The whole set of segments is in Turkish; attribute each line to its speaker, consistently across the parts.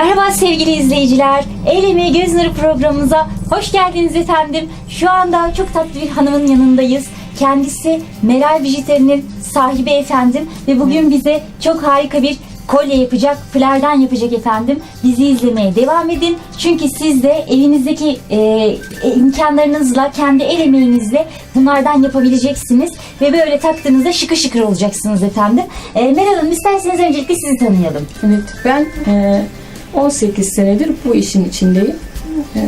Speaker 1: Merhaba sevgili izleyiciler. El Emeği Göz Nuru programımıza hoş geldiniz efendim. Şu anda çok tatlı bir hanımın yanındayız. Kendisi Meral Bijuteri'nin sahibi efendim ve bugün bize çok harika bir kolye yapacak, flerden yapacak efendim. Bizi izlemeye devam edin. Çünkü siz de evinizdeki e, imkanlarınızla, kendi el emeğinizle bunlardan yapabileceksiniz. Ve böyle taktığınızda şıkır şıkır olacaksınız efendim. E, Meral Hanım isterseniz öncelikle sizi tanıyalım.
Speaker 2: Evet, ben e, 18 senedir bu işin içindeyim. E,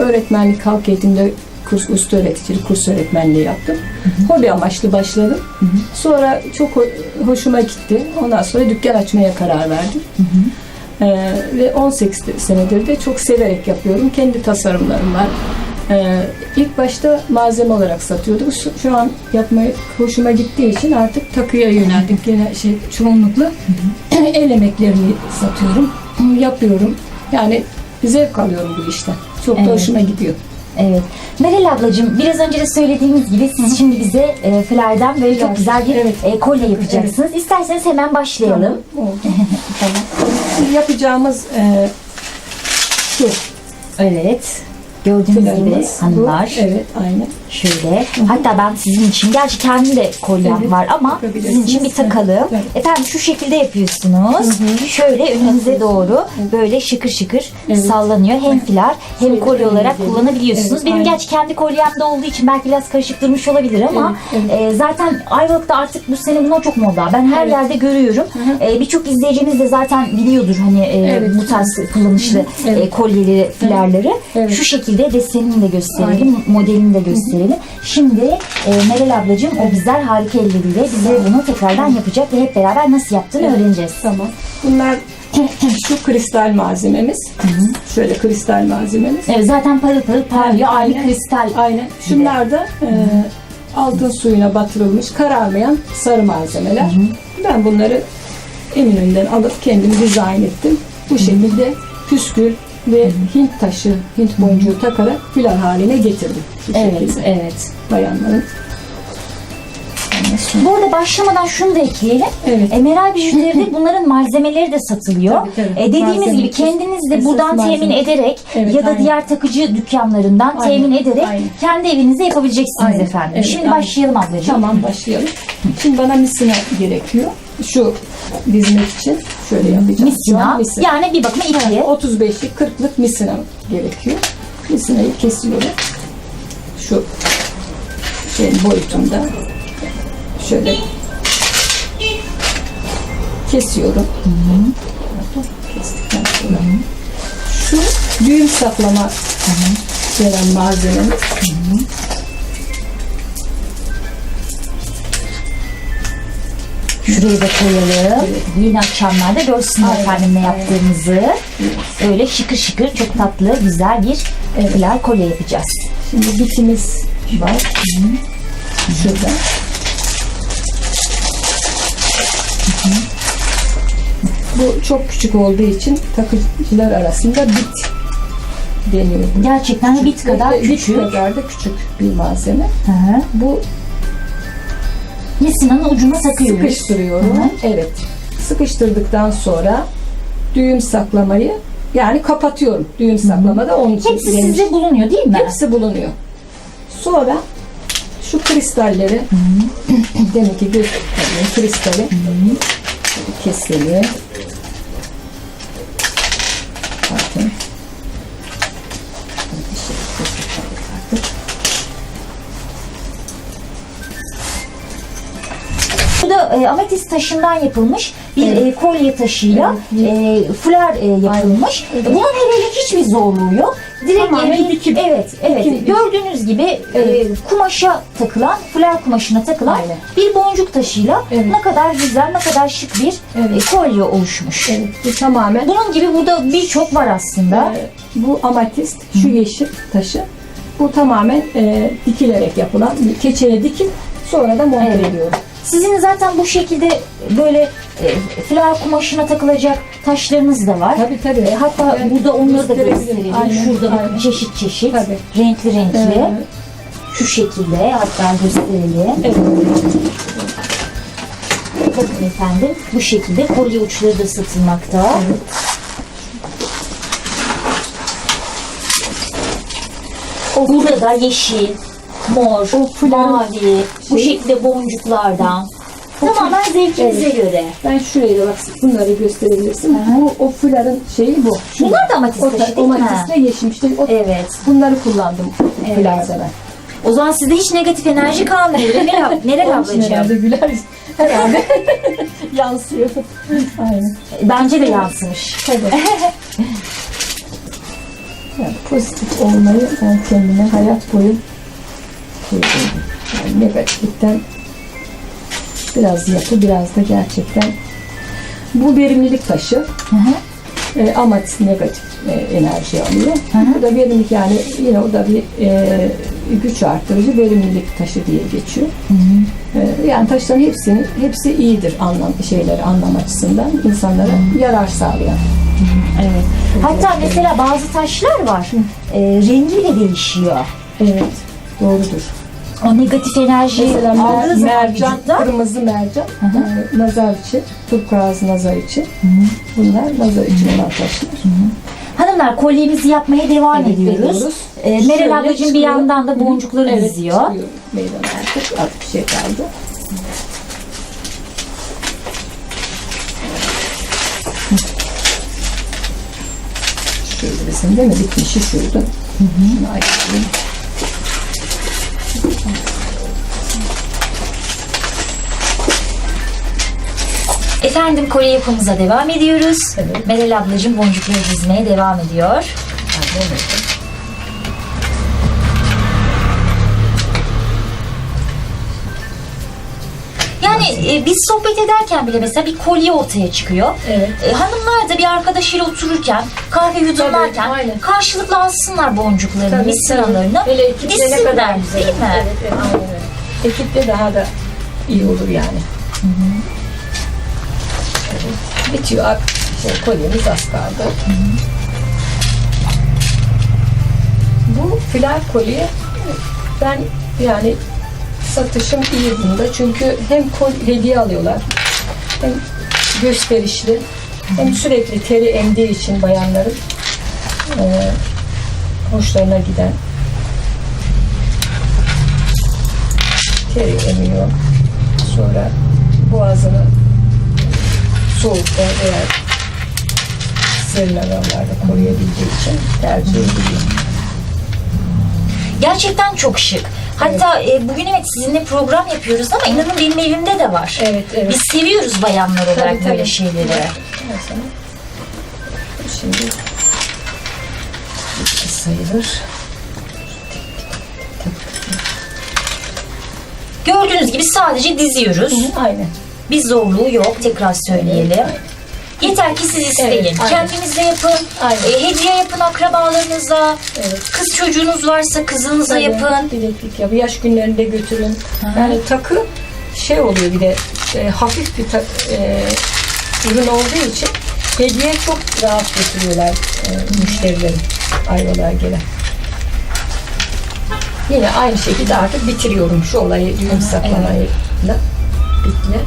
Speaker 2: öğretmenlik, halk eğitimde kurs, usta öğreticilik, kurs öğretmenliği yaptım. Hobi amaçlı başladım. Sonra çok ho- hoşuma gitti. Ondan sonra dükkan açmaya karar verdim. E, ve 18 senedir de çok severek yapıyorum. Kendi tasarımlarım var. E, ilk başta malzeme olarak satıyorduk. Şu, şu an yapmaya hoşuma gittiği için artık takıya yöneldik. Gene şey çoğunlukla el emeklerini satıyorum, yapıyorum. Yani zevk alıyorum bu işten. Çok da
Speaker 1: Evet.
Speaker 2: hoşuma gidiyor.
Speaker 1: Evet. Meral ablacığım biraz önce de söylediğimiz gibi siz şimdi bize e, flerden böyle çok güzel bir
Speaker 2: evet.
Speaker 1: e, kolye yapacaksınız. İsterseniz hemen başlayalım.
Speaker 2: Tamam, oldu. tamam. Yapacağımız e, şu
Speaker 1: Evet. Gördüğünüz gibi.
Speaker 2: Bu.
Speaker 1: hanımlar
Speaker 2: Evet, aynen.
Speaker 1: Şöyle. Hatta ben sizin için gerçi kendim de kolyem
Speaker 2: Evet,
Speaker 1: var ama sizin için bir takalım.
Speaker 2: Evet.
Speaker 1: Efendim şu şekilde yapıyorsunuz. Şöyle önünüze doğru böyle şıkır şıkır
Speaker 2: Evet.
Speaker 1: sallanıyor. Hem filar hem kolye olarak
Speaker 2: önünüze-
Speaker 1: kullanabiliyorsunuz.
Speaker 2: Evet,
Speaker 1: Benim
Speaker 2: aynen.
Speaker 1: gerçi kendi kolyemde olduğu için belki biraz karışık durmuş olabilir ama
Speaker 2: Evet,
Speaker 1: e, zaten Ayvalık'ta artık bu sene bunlar çok moda. Ben her
Speaker 2: Evet.
Speaker 1: yerde görüyorum. E, Birçok izleyicimiz de zaten biliyordur hani e,
Speaker 2: Evet.
Speaker 1: bu tarz kullanışlı
Speaker 2: Evet.
Speaker 1: e, kolyeleri, filarları.
Speaker 2: Evet.
Speaker 1: Şu şekilde desenini de gösterelim, modelini de gösterelim. Şimdi e, Meral ablacığım o güzel harika elleriyle bize bunu tekrardan yapacak ve hep beraber nasıl yaptığını öğreneceğiz.
Speaker 2: Tamam. Bunlar şu kristal malzememiz. Şöyle kristal malzememiz.
Speaker 1: Evet, zaten parıl parıl parlıyor. Aynı
Speaker 2: Aynen.
Speaker 1: kristal.
Speaker 2: Aynen. Şunlar da e, altın suyuna batırılmış kararmayan sarı malzemeler. Ben bunları Eminönü'nden alıp kendim dizayn ettim. Bu şekilde püskül ve Hint taşı, Hint boncuğu takarak filar haline getirdim. Şu
Speaker 1: Evet,
Speaker 2: şekilde.
Speaker 1: evet.
Speaker 2: Bayanların.
Speaker 1: Bu arada başlamadan şunu da ekleyelim.
Speaker 2: Evet.
Speaker 1: E, Meral bunların malzemeleri de satılıyor.
Speaker 2: Tabii, tabii.
Speaker 1: E, dediğimiz
Speaker 2: Malzeme
Speaker 1: gibi kendiniz de buradan
Speaker 2: malzeme.
Speaker 1: temin ederek
Speaker 2: Evet,
Speaker 1: ya da
Speaker 2: aynen.
Speaker 1: diğer takıcı dükkanlarından
Speaker 2: Aynen,
Speaker 1: temin ederek
Speaker 2: aynen.
Speaker 1: kendi evinizde yapabileceksiniz
Speaker 2: Aynen,
Speaker 1: efendim.
Speaker 2: evet,
Speaker 1: Şimdi
Speaker 2: aynen.
Speaker 1: başlayalım ablacığım.
Speaker 2: Tamam başlayalım. Şimdi bana misina gerekiyor. Şu dizmek için şöyle yapacağım.
Speaker 1: Misina.
Speaker 2: misina.
Speaker 1: Yani bir bakıma iki.
Speaker 2: 35'lik 40'lık misina gerekiyor. Misinayı kesiyorum. Şu şeyin boyutunda. Şöyle kesiyorum. Kestikten sonra şu düğüm saklama veren malzememiz.
Speaker 1: Şuraya da koyalım.
Speaker 2: Evet.
Speaker 1: Düğün akşamlarda görsünler
Speaker 2: Aynen,
Speaker 1: efendim ne yaptığımızı. Öyle şıkır şıkır çok tatlı güzel bir
Speaker 2: Evet.
Speaker 1: kolye yapacağız.
Speaker 2: Şimdi bitimiz var. Şurada. Bu çok küçük olduğu için takıcılar arasında bit deniyor.
Speaker 1: Gerçekten bit kadar
Speaker 2: Bit
Speaker 1: küçük.
Speaker 2: kadar da küçük bir malzeme.
Speaker 1: Hı hı.
Speaker 2: Bu
Speaker 1: Misinanın ucuna takıyoruz.
Speaker 2: sıkıştırıyorum.
Speaker 1: Hı hı.
Speaker 2: Evet. Sıkıştırdıktan sonra düğüm saklamayı yani kapatıyorum. Düğüm saklamada onun için
Speaker 1: Hepsi
Speaker 2: geniş-
Speaker 1: sizde bulunuyor değil mi?
Speaker 2: Hepsi bulunuyor. Sonra şu kristalleri demek ki göstereyim kristali keselim.
Speaker 1: E, ametist taşından yapılmış bir
Speaker 2: Evet.
Speaker 1: e, kolye taşıyla
Speaker 2: Evet.
Speaker 1: e, fular e, yapılmış.
Speaker 2: Evet.
Speaker 1: Bunun hele hiçbir zorluğu yok. Direkt
Speaker 2: Tamamen
Speaker 1: e, bir-
Speaker 2: dikim.
Speaker 1: Evet, evet.
Speaker 2: Dikim.
Speaker 1: Gördüğünüz gibi e,
Speaker 2: Evet.
Speaker 1: kumaşa takılan, fular kumaşına takılan
Speaker 2: Aynen.
Speaker 1: bir boncuk taşıyla
Speaker 2: Evet.
Speaker 1: ne kadar güzel, ne kadar şık bir
Speaker 2: Evet.
Speaker 1: e, kolye oluşmuş.
Speaker 2: Evet, tamamen
Speaker 1: Bunun gibi burada birçok var aslında.
Speaker 2: Ee, bu amatist, şu yeşil taşı. Bu tamamen e, dikilerek yapılan, keçeye dikip sonra da monte
Speaker 1: Evet.
Speaker 2: ediyorum.
Speaker 1: Sizin zaten bu şekilde böyle e, flor kumaşına takılacak taşlarınız da var.
Speaker 2: Tabii tabii.
Speaker 1: E, hatta
Speaker 2: ben
Speaker 1: burada onları da göstereceğim.
Speaker 2: Aynen,
Speaker 1: Şurada
Speaker 2: aynen.
Speaker 1: çeşit çeşit.
Speaker 2: Tabii.
Speaker 1: Renkli renkli.
Speaker 2: Evet.
Speaker 1: Şu şekilde hatta gösterelim.
Speaker 2: Evet.
Speaker 1: Bakın efendim bu şekilde kolye uçları da satılmakta. Evet. Burada da yeşil, mor, mavi, bu
Speaker 2: şey-
Speaker 1: şekilde boncuklardan. Tamamen zevkinize göre.
Speaker 2: Ben şuraya da bak bunları gösterebilirsin. Bu o fuların şeyi bu. Şu.
Speaker 1: Bunlar da amatist
Speaker 2: o,
Speaker 1: taşı değil mi?
Speaker 2: amatiste yeşim işte o,
Speaker 1: Evet.
Speaker 2: bunları kullandım
Speaker 1: Evet.
Speaker 2: fularda ben.
Speaker 1: O zaman sizde hiç negatif enerji kalmıyor. Mi Meral, Meral
Speaker 2: Onun için
Speaker 1: ablacığım?
Speaker 2: herhalde güler herhalde yansıyor. Aynen.
Speaker 1: Bence de yansımış.
Speaker 2: Tabii. Yani pozitif olmayı ben kendime hayat boyu koydum. Yani negatiflikten biraz yapı, biraz da gerçekten bu verimlilik taşı.
Speaker 1: Hı hı.
Speaker 2: E, amatist negatif e, enerji alıyor.
Speaker 1: Hı hı.
Speaker 2: Bu da verimlilik yani yine o da bir e, güç arttırıcı verimlilik taşı diye geçiyor. E, yani taşların hepsinin hepsi iyidir anlam şeyleri anlam açısından insanlara yarar sağlayan.
Speaker 1: Evet. Hatta mesela bazı taşlar var. E, rengi bile değişiyor.
Speaker 2: Evet, doğrudur.
Speaker 1: O negatif enerji
Speaker 2: Mesela mer-
Speaker 1: zaman
Speaker 2: mercan,
Speaker 1: vücutta
Speaker 2: kırmızı mercan,
Speaker 1: Hı hı.
Speaker 2: e, nazar için, turkuaz nazar için. Bunlar nazar için olan taşlar.
Speaker 1: Hanımlar kolyemizi yapmaya devam
Speaker 2: Evet,
Speaker 1: ediyoruz.
Speaker 2: ediyoruz.
Speaker 1: E, Meral ablacığım bir
Speaker 2: çıkıyor.
Speaker 1: yandan da boncukları
Speaker 2: evet,
Speaker 1: diziyor.
Speaker 2: çıkıyor meydana artık. Az bir şey kaldı. Şöyle bizim değil mi? Bitmişi şuydu. Şunu ayırayım.
Speaker 1: Efendim kolye yapımıza devam ediyoruz.
Speaker 2: Evet.
Speaker 1: Meral ablacığım boncukları dizmeye devam ediyor.
Speaker 2: Aynen
Speaker 1: Yani e, biz sohbet ederken bile mesela bir kolye ortaya çıkıyor.
Speaker 2: Evet.
Speaker 1: E, hanımlar da bir arkadaşıyla otururken, kahve yudumlarken
Speaker 2: Tabii, aynen.
Speaker 1: karşılıklı alsınlar boncuklarını, misinalarını.
Speaker 2: Hele ekiple ne kadar güzel.
Speaker 1: değil mi?
Speaker 2: Evet, evet, aynen öyle. Ekiple daha da iyi olur yani. Evet, bitiyor. Ak- Şey, kolyemiz az kaldı. Bu filar kolye ben yani satışım iyi bunda. Çünkü hem kol, hediye alıyorlar hem gösterişli hem sürekli teri emdiği için bayanların eee, hoşlarına giden teri emiyor. Sonra boğazını soğukta veya serin havalarda koruyabildiği için tercih ediliyor.
Speaker 1: Gerçekten çok şık. Hatta e, bugün evet sizinle program yapıyoruz ama inanın benim evimde de var.
Speaker 2: Evet, evet.
Speaker 1: Biz seviyoruz bayanlar olarak
Speaker 2: Tabii,
Speaker 1: böyle
Speaker 2: tabii.
Speaker 1: şeyleri.
Speaker 2: Sana Şimdi bitti sayılır.
Speaker 1: Gördüğünüz gibi sadece diziyoruz.
Speaker 2: Aynen.
Speaker 1: Bir zorluğu yok tekrar söyleyelim. Yeter ki siz isteyin.
Speaker 2: Evet, aynen.
Speaker 1: Kendiniz de yapın.
Speaker 2: Aynen.
Speaker 1: e, hediye yapın akrabalarınıza.
Speaker 2: Evet.
Speaker 1: Kız çocuğunuz varsa kızınıza
Speaker 2: Tabii,
Speaker 1: yapın.
Speaker 2: Bileklik ya. Yaş günlerinde götürün. Yani takı şey oluyor bir de e, hafif bir ta- e, ürün olduğu için hediye çok rahat götürüyorlar e, müşterilerin ayvalığa gelen. Yine aynı şekilde artık bitiriyorum şu olayı düğün saklamayla. Bitti.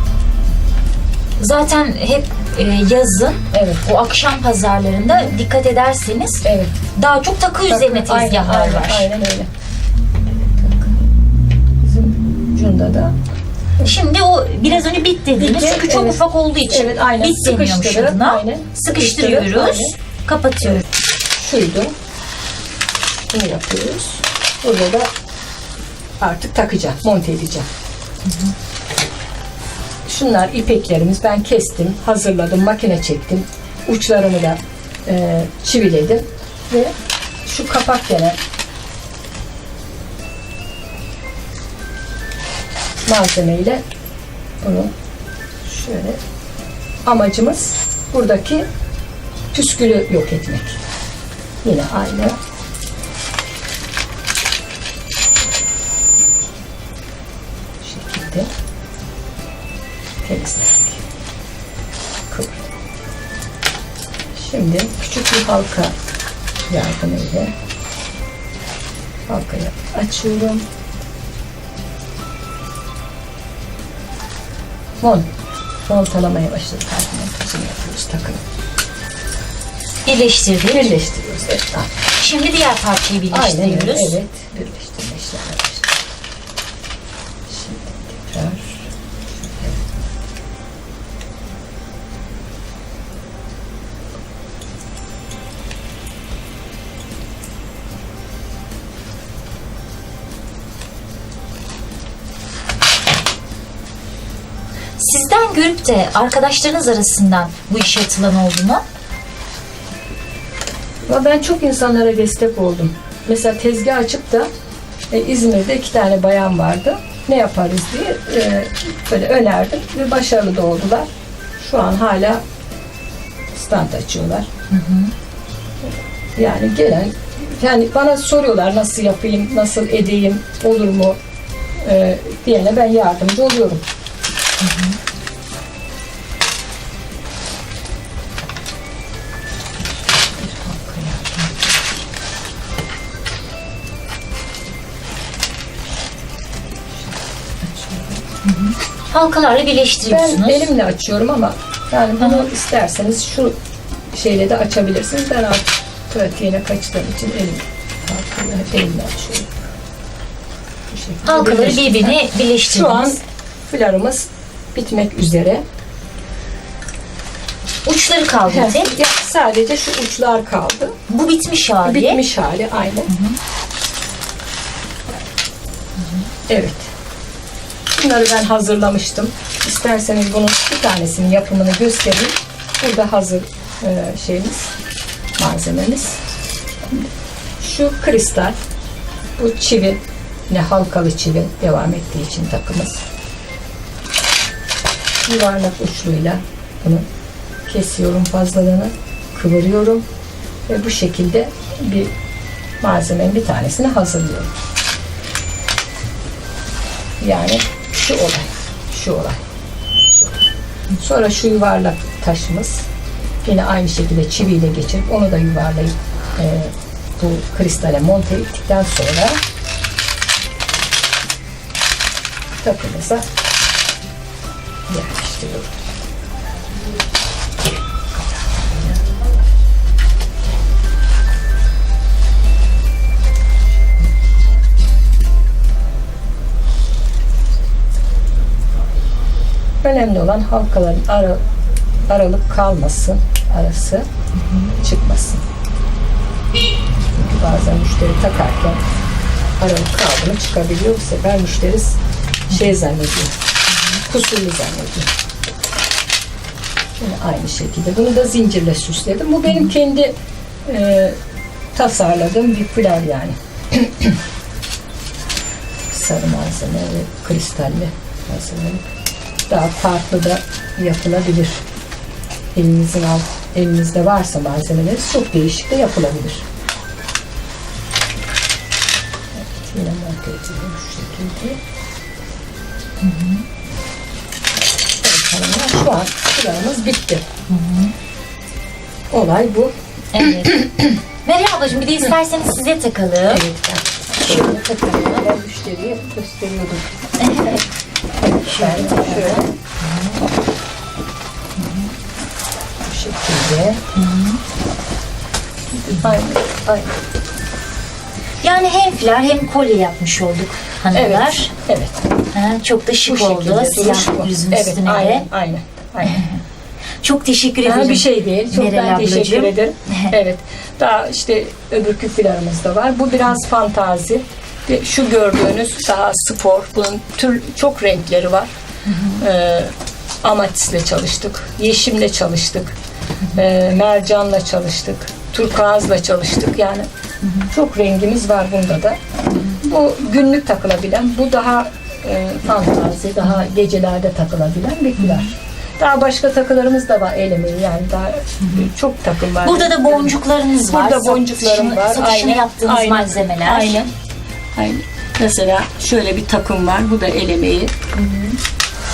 Speaker 1: Zaten hep e, yazın
Speaker 2: Evet.
Speaker 1: o akşam pazarlarında dikkat ederseniz
Speaker 2: Evet.
Speaker 1: daha çok takı üzerine
Speaker 2: Takı, aynen,
Speaker 1: tezgahlar
Speaker 2: aynen,
Speaker 1: var.
Speaker 2: Aynen öyle. Bizim Cunda da
Speaker 1: Şimdi o biraz önce bit dediğimiz
Speaker 2: Bitti,
Speaker 1: çünkü çok
Speaker 2: evet.
Speaker 1: ufak olduğu için
Speaker 2: Evet, aynen.
Speaker 1: bit deniyormuş
Speaker 2: Sıkıştırıp,
Speaker 1: adına.
Speaker 2: aynen.
Speaker 1: Sıkıştırıyoruz.
Speaker 2: Aynen.
Speaker 1: Kapatıyoruz.
Speaker 2: şuydu. Bunu yapıyoruz. Burada da artık takacağım, monte edeceğim. Şunlar ipeklerimiz. Ben kestim, hazırladım, makine çektim. Uçlarını da e, çiviledim. Ve şu kapak denen malzemeyle bunu şöyle amacımız buradaki püskülü yok etmek. Yine aynı. Halka yardımıyla halkayı açıyorum. Mont, montalamaya başladık. Montajını yapıyoruz takım.
Speaker 1: Birleştirdik.
Speaker 2: Birleştiriyoruz. Evet.
Speaker 1: Şimdi diğer parçayı
Speaker 2: Aynen öyle.
Speaker 1: birleştiriyoruz.
Speaker 2: Evet. Birleştirme işlemine
Speaker 1: de arkadaşlarınız arasından bu işe atılan oldu mu?
Speaker 2: Ama ben çok insanlara destek oldum. Mesela tezgah açıp da e, İzmir'de iki tane bayan vardı. Ne yaparız diye e, böyle önerdim ve başarılı da oldular. Şu an hala stand açıyorlar. Yani gelen yani bana soruyorlar nasıl yapayım, nasıl edeyim, olur mu e, diyene ben yardımcı oluyorum.
Speaker 1: Halkalarla
Speaker 2: Ben
Speaker 1: birleştiriyorsunuz.
Speaker 2: elimle açıyorum ama yani bunu isterseniz şu şeyle de açabilirsiniz. Ben artık pratiğine kaçtığım için elim halkaları hep elimle açıyorum. Bu şekilde
Speaker 1: Halkaları
Speaker 2: birleştirdim.
Speaker 1: birbirine.
Speaker 2: Şu an filarımız bitmek üzere.
Speaker 1: Uçları kaldı bir tek.
Speaker 2: Ya sadece şu uçlar kaldı.
Speaker 1: Bu bitmiş hali.
Speaker 2: Bitmiş hali aynı. Evet. Bunları ben hazırlamıştım. İsterseniz bunun bir tanesinin yapımını göstereyim. Burada hazır e, şeyimiz, malzememiz. Şu kristal, bu çivi, ne halkalı çivi devam ettiği için takımız. Yuvarlak uçluyla bunu kesiyorum fazlalığını, kıvırıyorum ve bu şekilde bir malzemenin bir tanesini hazırlıyorum. Yani şu olay, şu olay. Şu. Sonra şu yuvarlak taşımız yine aynı şekilde çiviyle geçirip onu da yuvarlayıp e, bu kristale monte ettikten sonra takımıza yerleştiriyoruz. Önemli olan halkaların ara, aralık kalmasın, arası çıkmasın. Çünkü bazen müşteri takarken aralık kaldı mı çıkabiliyor. Bu sefer müşteri şey zannediyor, kusurlu zannediyor. Yine aynı şekilde. Bunu da zincirle süsledim. Bu benim kendi e, tasarladığım bir fular yani. Sarı malzeme ve kristalli hazırlanıp daha farklı da yapılabilir. Elinizin alt, elinizde varsa malzemeleri çok değişik de yapılabilir. Evet, yine monte edildi şu şekilde. Evet, hanımlar, şu an planımız bitti. Olay bu.
Speaker 1: Evet. Meryem ablacığım bir de isterseniz size takalım.
Speaker 2: Evet, ben
Speaker 1: Şöyle takalım.
Speaker 2: ben müşteriye gösteriyordum. şöyle bu şekilde aynen, aynen.
Speaker 1: Yani hem filar hem kolye yapmış olduk hanımlar.
Speaker 2: Evet, evet.
Speaker 1: Ha, çok da
Speaker 2: Bu
Speaker 1: şık
Speaker 2: şekilde
Speaker 1: oldu.
Speaker 2: duruş
Speaker 1: Siyah
Speaker 2: bu.
Speaker 1: yüzün
Speaker 2: Evet,
Speaker 1: üstüne
Speaker 2: aynen,
Speaker 1: de.
Speaker 2: aynen, aynen.
Speaker 1: Çok teşekkür ederim.
Speaker 2: Daha bir şey değil. Çok
Speaker 1: Meral
Speaker 2: ben teşekkür
Speaker 1: ablacığım.
Speaker 2: ederim. evet. Daha işte öbür küplerimiz de var. Bu biraz fantazi. Şu gördüğünüz daha spor. Bunun tür çok renkleri var. Ee, amatisle çalıştık. Yeşimle çalıştık. Ee, mercanla çalıştık. Turkuazla çalıştık. Yani çok rengimiz var bunda da. Bu günlük takılabilen, bu daha e, fantazi, daha gecelerde takılabilen bir küler. Daha başka takılarımız da var el emeği yani daha çok takım var.
Speaker 1: Burada da boncuklarınız var.
Speaker 2: Burada boncuklarım var.
Speaker 1: Satışını
Speaker 2: Aynen,
Speaker 1: yaptığınız
Speaker 2: aynen,
Speaker 1: malzemeler.
Speaker 2: Aynen. Aynen. Mesela şöyle bir takım var. Bu da el emeği.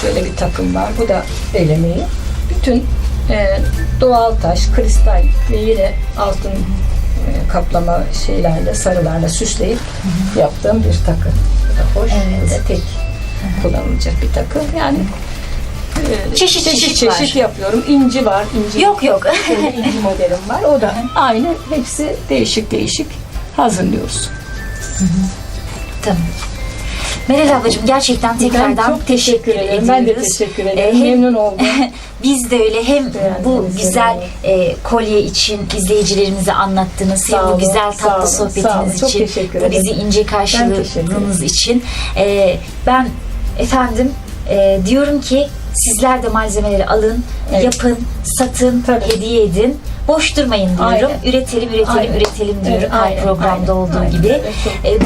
Speaker 2: Şöyle bir takım var. Bu da el emeği. Bütün e, doğal taş, kristal ve yine altın e, kaplama şeylerle, sarılarla süsleyip yaptığım bir takı. Bu da hoş.
Speaker 1: Evet.
Speaker 2: Bu da tek kullanılacak bir takı. Yani e,
Speaker 1: Çeşit çeşit
Speaker 2: çeşit,
Speaker 1: var.
Speaker 2: yapıyorum. İnci var. inci
Speaker 1: Yok yok.
Speaker 2: İnci modelim var. O da aynı. Hepsi değişik değişik hazırlıyoruz.
Speaker 1: Tamam. Meral ablacığım gerçekten tekrardan
Speaker 2: ben çok teşekkür ederim. Ben de teşekkür
Speaker 1: Ee,
Speaker 2: ederim.
Speaker 1: hem-
Speaker 2: Memnun oldum.
Speaker 1: Biz de öyle hem
Speaker 2: Beğendiniz
Speaker 1: bu güzel e, kolye için izleyicilerimize anlattığınız hem
Speaker 2: Sağ
Speaker 1: bu
Speaker 2: olun,
Speaker 1: güzel
Speaker 2: sağ
Speaker 1: tatlı
Speaker 2: sağ
Speaker 1: sohbetiniz
Speaker 2: Çok
Speaker 1: için bu bizi ince karşıladığınız için e, ben efendim e, diyorum ki sizler de malzemeleri alın,
Speaker 2: Evet.
Speaker 1: yapın, satın,
Speaker 2: Tabii.
Speaker 1: hediye edin. Boş durmayın diyorum.
Speaker 2: Aynen.
Speaker 1: Üretelim, üretelim,
Speaker 2: Aynen.
Speaker 1: üretelim diyorum
Speaker 2: Evet,
Speaker 1: her
Speaker 2: aynen,
Speaker 1: programda
Speaker 2: aynen,
Speaker 1: olduğu
Speaker 2: aynen.
Speaker 1: gibi.
Speaker 2: Evet, çok
Speaker 1: E,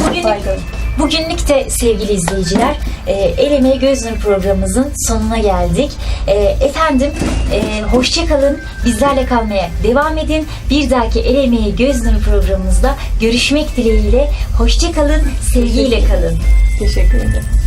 Speaker 1: bugünlük de sevgili izleyiciler e, El Emeği Göz Nuru programımızın sonuna geldik. E, efendim e, hoşça kalın. Bizlerle kalmaya devam edin. Bir dahaki El Emeği Göz Nuru programımızda görüşmek dileğiyle. Hoşça kalın. Sevgiyle kalın.
Speaker 2: Teşekkür ederim.